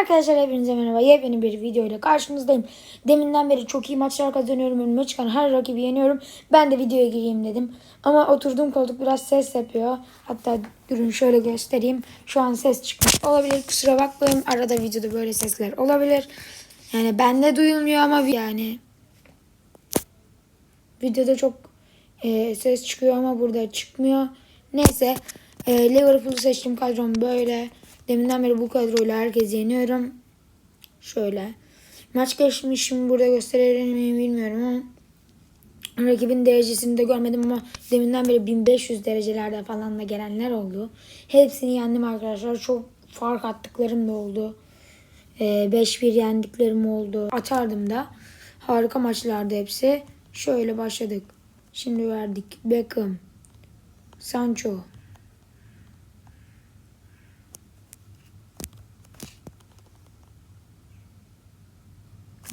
Arkadaşlar hepinize merhaba. Yepyeni bir video ile karşınızdayım. Deminden beri çok iyi maçlar kazanıyorum. Önüme çıkan her rakibi yeniyorum. Ben de videoya gireyim dedim. Ama oturduğum koltuk biraz ses yapıyor. Hatta durun şöyle göstereyim. Şu an ses çıkmış olabilir. Kusura bakmayın. Arada videoda böyle sesler olabilir. Yani bende duyulmuyor ama yani videoda çok e, ses çıkıyor ama burada çıkmıyor. Neyse e, Liverpool'u seçtim kadrom böyle. Deminden beri bu kadroyla herkesi yeniyorum. Şöyle. Maç geçmişimi burada gösterir miyim bilmiyorum ama rakibin derecesini de görmedim ama deminden beri 1500 derecelerde falan da gelenler oldu. Hepsini yendim arkadaşlar. Çok fark attıklarım da oldu. Ee, 5-1 yendiklerim oldu. Atardım da. Harika maçlardı hepsi. Şöyle başladık. Şimdi verdik. Beckham. Sancho.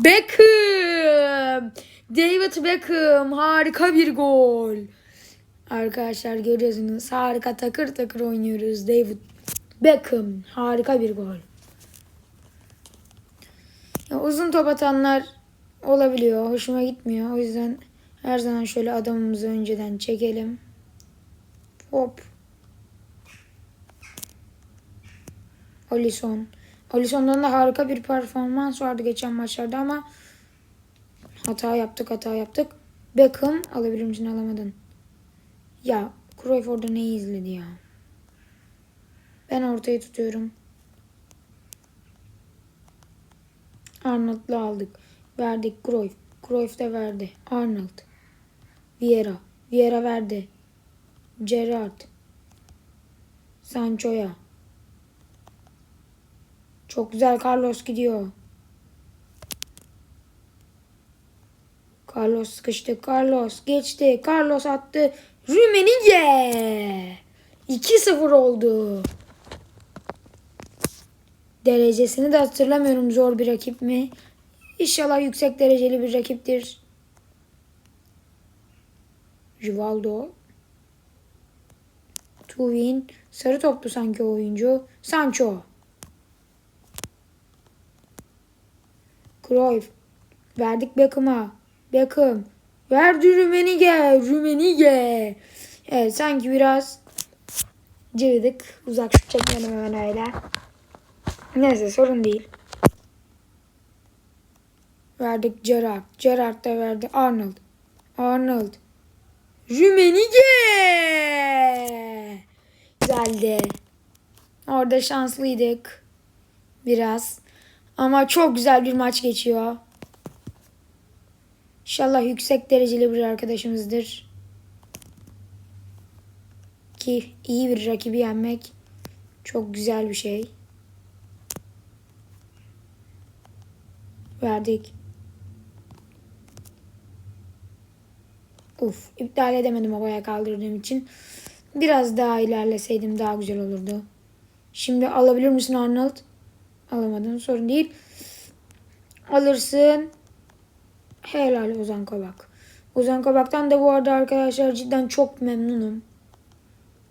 Beckham. David Beckham harika bir gol. Arkadaşlar görüyorsunuz harika takır takır oynuyoruz. David Beckham harika bir gol. Ya uzun top atanlar olabiliyor. Hoşuma gitmiyor. O yüzden her zaman şöyle adamımızı önceden çekelim. Hop. Alisson. Alisson'dan da harika bir performans vardı geçen maçlarda ama hata yaptık hata yaptık. Beckham alabilir misin alamadın. Ya Cruyff orada neyi izledi ya. Ben ortayı tutuyorum. Arnold'la aldık. Verdik Cruyff. Cruyff da verdi. Arnold. Vieira. Vieira verdi. Gerrard. Sancho'ya. Çok güzel Carlos gidiyor. Carlos sıkıştı. Carlos geçti. Carlos attı. Rümenige. 2-0 oldu. Derecesini de hatırlamıyorum zor bir rakip mi? İnşallah yüksek dereceli bir rakiptir. Rivaldo. Tuvin. Sarı toplu sanki oyuncu. Sancho. Cruyff. Verdik Beckham'a. Beckham. Verdi Rümenige. Rümenige. Evet sanki biraz cıvıdık. Uzak şut çekmedim hemen öyle. Neyse sorun değil. Verdik Gerrard. Gerrard da verdi Arnold. Arnold. Rümenige. Güzeldi. Orada şanslıydık. Biraz. Ama çok güzel bir maç geçiyor. İnşallah yüksek dereceli bir arkadaşımızdır. Ki iyi bir rakibi yenmek çok güzel bir şey. Verdik. Uf, iptal edemedim havaya kaldırdığım için. Biraz daha ilerleseydim daha güzel olurdu. Şimdi alabilir misin Arnold? Alamadın sorun değil. Alırsın. Helal Ozan Kabak. Ozan Kabak'tan da bu arada arkadaşlar cidden çok memnunum.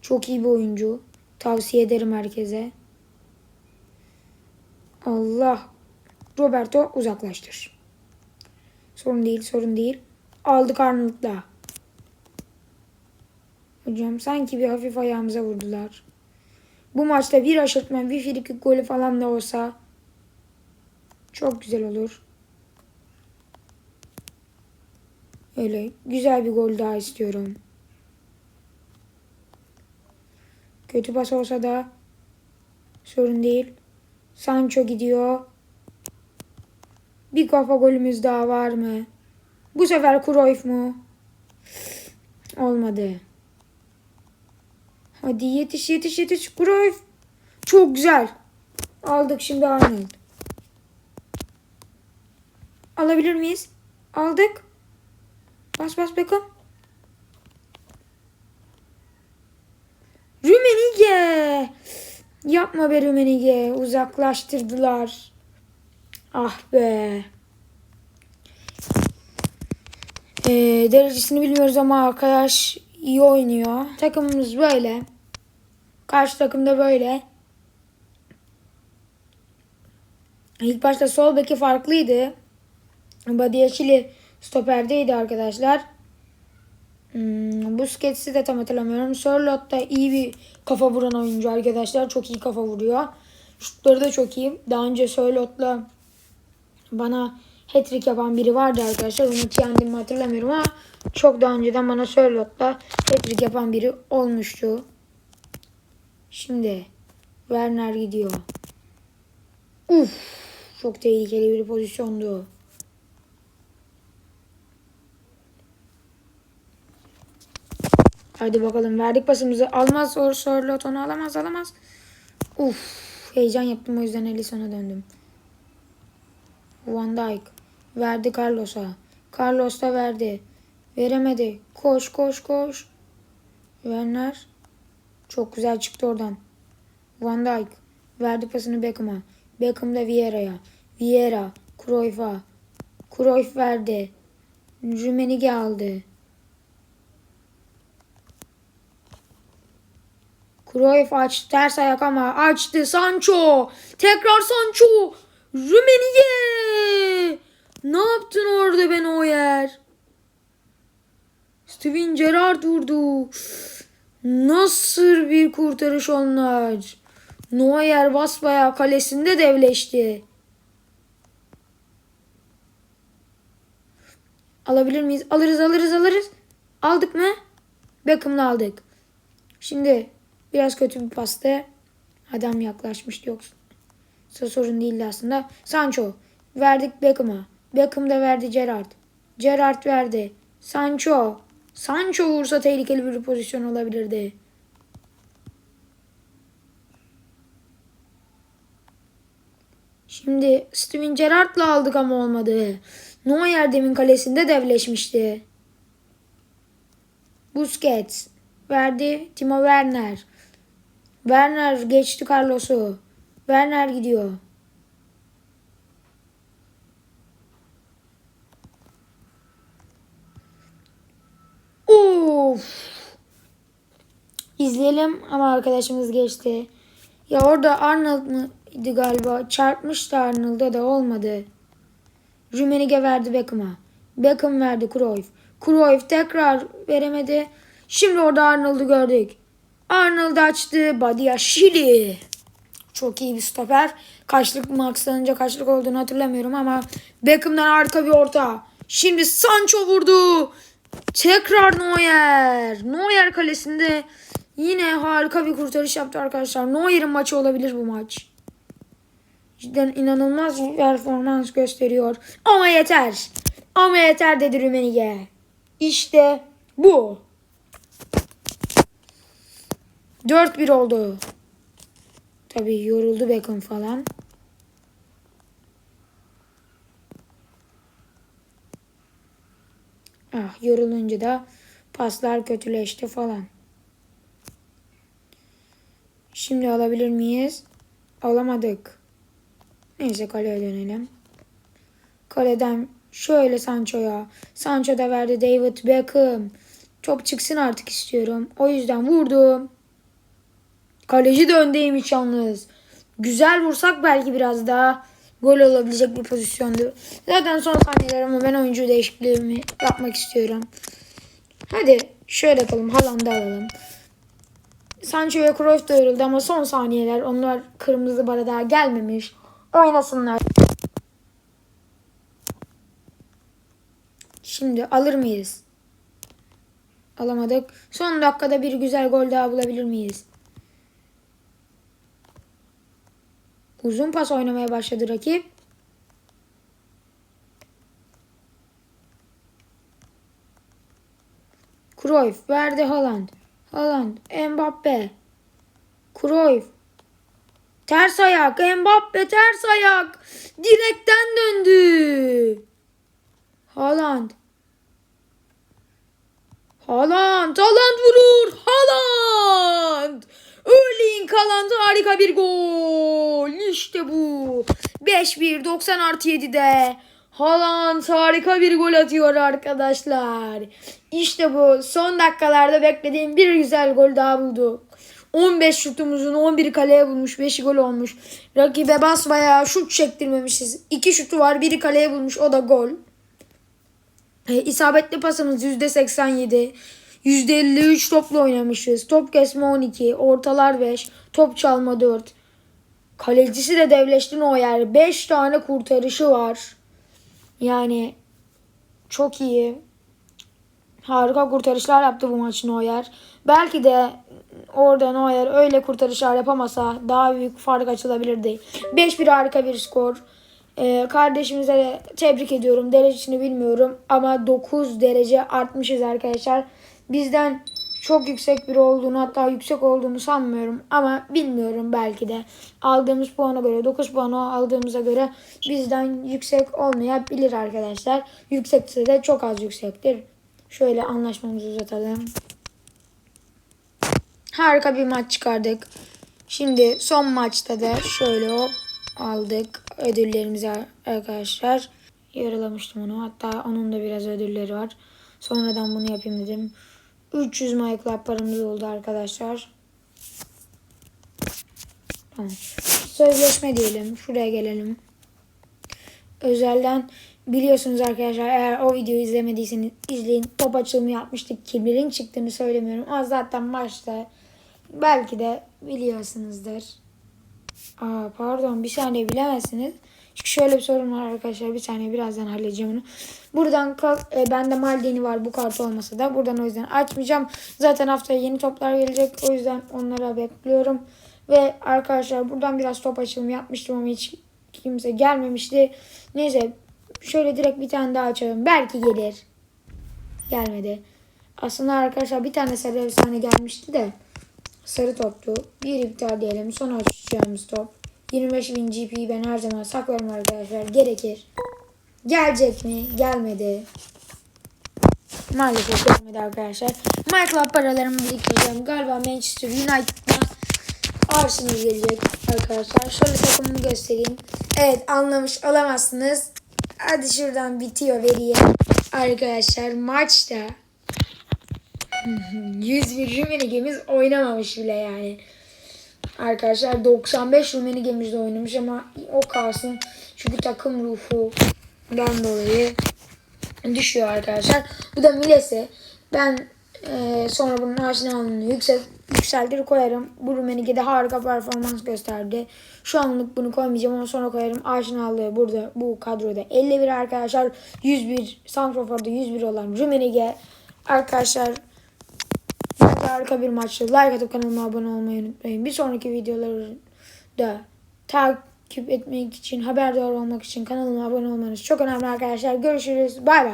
Çok iyi bir oyuncu. Tavsiye ederim herkese. Allah. Roberto uzaklaştır. Sorun değil sorun değil. Aldık Arnold'la. Hocam sanki bir hafif ayağımıza vurdular. Bu maçta bir aşırtma, bir frikik golü falan da olsa çok güzel olur. Öyle güzel bir gol daha istiyorum. Kötü pas olsa da sorun değil. Sancho gidiyor. Bir kafa golümüz daha var mı? Bu sefer Cruyff mu? Olmadı. Hadi yetiş yetiş yetiş Cruyff. Çok güzel. Aldık şimdi Arnold. Alabilir miyiz? Aldık. Bas bas Beckham. Rümenige. Yapma be Rümenige. Uzaklaştırdılar. Ah be. Ee, derecesini bilmiyoruz ama arkadaş iyi oynuyor. Takımımız böyle. Karşı takım da böyle. İlk başta sol beki farklıydı. Badiachili stoperdeydi arkadaşlar. Hmm, Busquets'i de tam hatırlamıyorum. Sörloth da iyi bir kafa vuran oyuncu arkadaşlar. Çok iyi kafa vuruyor. Şutları da çok iyi. Daha önce Sörloth'la bana hat-trick yapan biri vardı arkadaşlar. Onu kendimi hatırlamıyorum ama çok daha önceden bana Sörloth'la hat-trick yapan biri olmuştu. Şimdi Werner gidiyor. Uf, çok tehlikeli bir pozisyondu. Hadi bakalım verdik pasımızı. Almaz or Sörloth onu alamaz alamaz. Uf heyecan yaptım o yüzden Alisson'a döndüm. Van Dijk verdi Carlos'a. Carlos da verdi. Veremedi. Koş koş koş. Werner çok güzel çıktı oradan. Van Dijk verdi pasını Beckham'a. Beckham da Vieira'ya. Vieira Cruyff'a. Cruyff verdi. Rümenige aldı. Cruyff açtı ters ayak ama açtı Sancho. Tekrar Sancho. Rümenige. Ne yaptın orada ben o yer? Steven Gerrard vurdu. Nasıl bir kurtarış onlar. Neuer basbayağı kalesinde devleşti. Alabilir miyiz? Alırız alırız alırız. Aldık mı? Beckham'la aldık. Şimdi biraz kötü bir pastı. Adam yaklaşmıştı yoksa sorun değildi aslında. Sancho verdik Beckham'a. Beckham da verdi Gerrard. Gerrard verdi. Sancho. Sancho vursa tehlikeli bir pozisyon olabilirdi. Şimdi Steven Gerrard'la aldık ama olmadı. Neuer demin kalesinde devleşmişti. Busquets verdi Timo Werner. Werner geçti Carlos'u. Werner gidiyor. Of. İzleyelim ama arkadaşımız geçti. Ya orada Arnold mıydı galiba? Çarpmıştı Arnold'a da olmadı. Rümenige verdi Beckham'a. Beckham verdi Cruyff. Cruyff tekrar veremedi. Şimdi orada Arnold'u gördük. Arnold açtı. Badiashile. Çok iyi bir stoper. Kaçlık mı akslanınca kaçlık olduğunu hatırlamıyorum ama Beckham'dan harika bir orta. Şimdi Sancho vurdu. Tekrar Neuer. Neuer kalesinde yine harika bir kurtarış yaptı arkadaşlar. Neuer'in maçı olabilir bu maç. Cidden inanılmaz bir performans gösteriyor. Ama yeter. Ama yeter dedi Rümenige. İşte bu. 4-1 oldu. Tabii yoruldu Beckham falan. Ah yorulunca da paslar kötüleşti falan. Şimdi alabilir miyiz? Alamadık. Neyse kaleye dönelim. Kaleden şöyle Sancho'ya. Sancho da verdi David Beckham. Top çıksın artık istiyorum. O yüzden vurdum. Kaleci de öndeymiş yalnız. Güzel vursak belki biraz daha gol olabilecek bir pozisyondu. Zaten son saniyeler ama ben oyuncu değişikliğimi yapmak istiyorum. Hadi şöyle yapalım. Haaland'ı alalım. Sancho ve Cruyff da yoruldu ama son saniyeler. Onlar kırmızı bara daha gelmemiş. Oynasınlar. Şimdi alır mıyız? Alamadık. Son dakikada bir güzel gol daha bulabilir miyiz? Uzun pas oynamaya başladı rakip. Cruyff verdi Haaland. Haaland, Mbappe. Cruyff. Ters ayak, Mbappe ters ayak. Direkten döndü. Haaland. Haaland, Haaland vurur. Haaland. Erling Haaland harika bir gol. İşte bu. 5-1 90 artı 7'de. Haaland harika bir gol atıyor arkadaşlar. İşte bu. Son dakikalarda beklediğim bir güzel gol daha buldu. 15 şutumuzun 11'i kaleye bulmuş. 5'i gol olmuş. Rakibe basmaya şut çektirmemişiz. 2 şutu var. Biri kaleye bulmuş. O da gol. E, isabetli pasımız %87. %53 topla oynamışız. Top kesme 12. Ortalar 5. Top çalma 4. Kalecisi de devleşti o yer. 5 tane kurtarışı var. Yani çok iyi. Harika kurtarışlar yaptı bu maç Neuer. Belki de orada Neuer öyle kurtarışlar yapamasa daha büyük fark açılabilirdi. 5-1 harika bir skor. Ee, kardeşimize de tebrik ediyorum. Derecesini bilmiyorum ama 9 derece artmışız arkadaşlar. Bizden çok yüksek bir olduğunu hatta yüksek olduğunu sanmıyorum ama bilmiyorum belki de. Aldığımız puana göre 9 puan aldığımıza göre bizden yüksek olmayabilir arkadaşlar. Yüksekse de çok az yüksektir. Şöyle anlaşmamızı uzatalım. Harika bir maç çıkardık. Şimdi son maçta da şöyle aldık ödüllerimizi arkadaşlar. Yaralamıştım onu. Hatta onun da biraz ödülleri var. Sonradan bunu yapayım dedim. 300 My Club paramız oldu arkadaşlar. Tamam. Sözleşme diyelim. Şuraya gelelim. Özelden biliyorsunuz arkadaşlar eğer o videoyu izlemediyseniz izleyin. Top açılımı yapmıştık. Kimlerin çıktığını söylemiyorum. Ama zaten maçta belki de biliyorsunuzdur. Aa, pardon bir saniye bilemezsiniz. Çünkü şöyle bir sorun var arkadaşlar. Bir saniye birazdan halledeceğim onu. Buradan kalk, e, bende Maldini var bu kart olmasa da. Buradan o yüzden açmayacağım. Zaten haftaya yeni toplar gelecek. O yüzden onlara bekliyorum. Ve arkadaşlar buradan biraz top açılımı yapmıştım ama hiç kimse gelmemişti. Neyse şöyle direkt bir tane daha açalım. Belki gelir. Gelmedi. Aslında arkadaşlar bir tane sarı efsane gelmişti de. Sarı toptu. Bir iptal diyelim. Son açacağımız top. 25 bin GP'yi ben her zaman saklarım arkadaşlar. Gerekir. Gelecek mi? Gelmedi. Maalesef gelmedi arkadaşlar. Michael paralarımı biriktireceğim. Galiba Manchester United'da Arsenal gelecek arkadaşlar. Şöyle takımımı göstereyim. Evet anlamış olamazsınız. Hadi şuradan bitiyor vereyim. Arkadaşlar maçta 101 Rumenigemiz oynamamış bile yani. Arkadaşlar 95 Rumenigemiz de oynamış ama o kalsın. Çünkü takım ruhundan dolayı düşüyor arkadaşlar. Bu da Miles'e. Ben e, sonra bunun Arsenal'ını yüksel, yükseltir koyarım. Bu Rummenigge de harika performans gösterdi. Şu anlık bunu koymayacağım ama sonra koyarım. Arsenal'ı burada bu kadroda 51 arkadaşlar. 101 Santrofor'da 101 olan Rummenigge arkadaşlar harika bir maçtı. Like atıp kanalıma abone olmayı unutmayın. Bir sonraki videoları da takip etmek için, haberdar olmak için kanalıma abone olmanız çok önemli arkadaşlar. Görüşürüz. Bay bay.